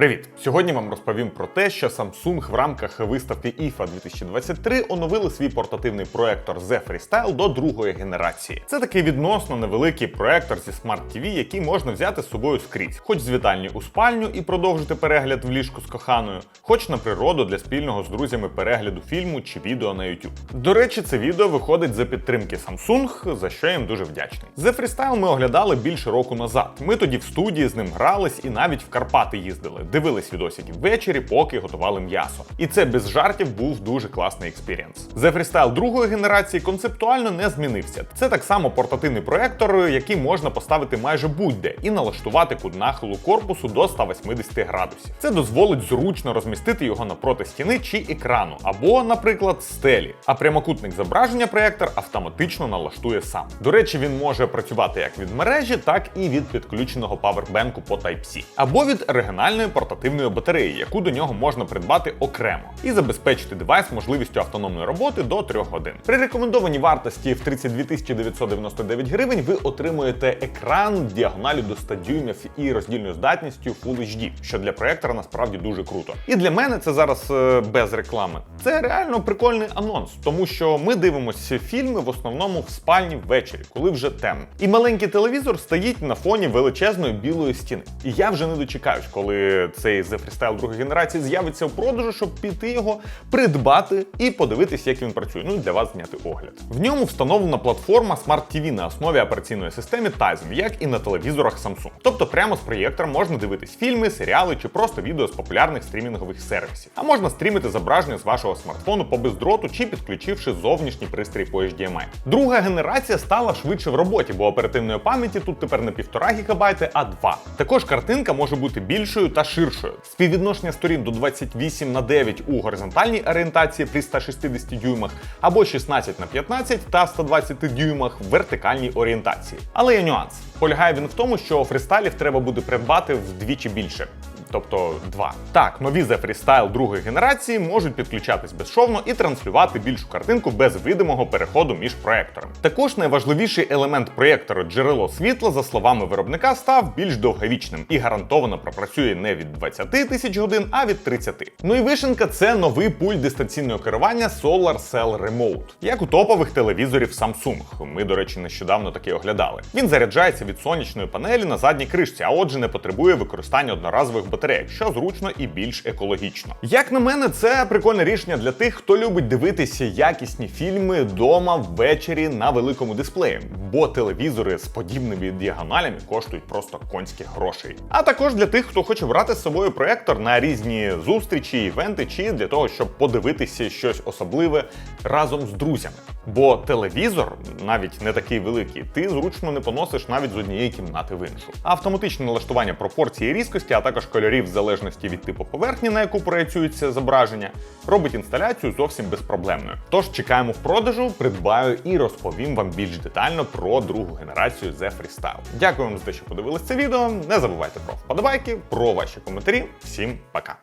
Привіт! Сьогодні вам розповім про те, що Samsung в рамках виставки IFA 2023 оновили свій портативний проектор Z Freestyle до другої генерації. Це такий відносно невеликий проектор зі Smart TV, який можна взяти з собою скрізь, хоч з вітальні у спальню і продовжити перегляд в ліжку з коханою, хоч на природу для спільного з друзями перегляду фільму чи відео на YouTube. До речі, це відео виходить за підтримки Samsung, за що я їм дуже вдячний. Z Freestyle ми оглядали більше року назад. Ми тоді в студії з ним грались і навіть в Карпати їздили, дивились відосики ввечері, поки готували м'ясо. І це без жартів був дуже класний експірієнс. The Freestyle другої генерації концептуально не змінився. Це так само портативний проектор, який можна поставити майже будь-де і налаштувати кут нахилу корпусу до 180 градусів. Це дозволить зручно розмістити його напроти стіни чи екрану, або, наприклад, стелі. А прямокутник зображення проектор автоматично налаштує сам. До речі, він може працювати як від мережі, так і від підключеного павербенку по Type-C, або від оригінальної портативної батареї, яку до нього можна придбати окремо, і забезпечити девайс можливістю автономної роботи до 3 годин. При рекомендованій вартості в 32 999 гривень ви отримуєте екран діагоналю до 100 дюймів і роздільною здатністю Full HD, що для проектора насправді дуже круто. І для мене це зараз е, без реклами. Це реально прикольний анонс, тому що ми дивимося фільми в основному в спальні ввечері, коли вже темно. І маленький телевізор стоїть на фоні величезної білої стіни. І я вже не дочекаюсь, коли цей The Freestyle другої генерації з'явиться в продажу, щоб піти його, придбати і подивитися, як він працює. Ну і для вас зняти огляд. В ньому встановлена платформа Smart TV на основі операційної системи Tizen, як і на телевізорах Samsung. Тобто прямо з проєктора можна дивитись фільми, серіали чи просто відео з популярних стрімінгових сервісів. А можна стрімити зображення з вашого смартфону по бездроту чи підключивши зовнішній пристрій по HDMI. Друга генерація стала швидше в роботі, бо оперативної пам'яті тут тепер не 1,5 ГБ, а 2. Також картинка може бути більшою та ширшою. Співвідношення сторін до 28 на 9 у горизонтальній орієнтації при 160 дюймах або 16 на 15 та 120 дюймах в вертикальній орієнтації. Але є нюанс. Полягає він в тому, що фристайлів треба буде придбати вдвічі більше. Тобто два. Так, нові The Freestyle другої генерації можуть підключатись безшовно і транслювати більшу картинку без видимого переходу між проекторами. Також найважливіший елемент проєктора джерело світла, за словами виробника, став більш довговічним і гарантовано пропрацює не від 20 тисяч годин, а від 30. Ну і вишенка це новий пульт дистанційного керування Solar Cell Remote, як у топових телевізорів Samsung. Ми, до речі, нещодавно таки оглядали. Він заряджається від сонячної панелі на задній кришці, а отже, не потребує використання одноразових батарейок, що зручно і більш екологічно. Як на мене, це прикольне рішення для тих, хто любить дивитися якісні фільми вдома ввечері на великому дисплеї, бо телевізори з подібними діагоналями коштують просто конських грошей. А також для тих, хто хоче брати з собою проектор на різні зустрічі, івенти, чи для того, щоб подивитися щось особливе разом з друзями. Бо телевізор, навіть не такий великий, ти зручно не поносиш навіть з однієї кімнати в іншу. Автоматичне налаштування пропорції різкості, а також кольорів в залежності від типу поверхні, на яку проєцюється зображення, робить інсталяцію зовсім безпроблемною. Тож чекаємо в продажу, придбаю і розповім вам більш детально про другу генерацію The Freestyle. Дякую вам за те, що подивились це відео. Не забувайте про вподобайки, про ваші коментарі. Всім пока!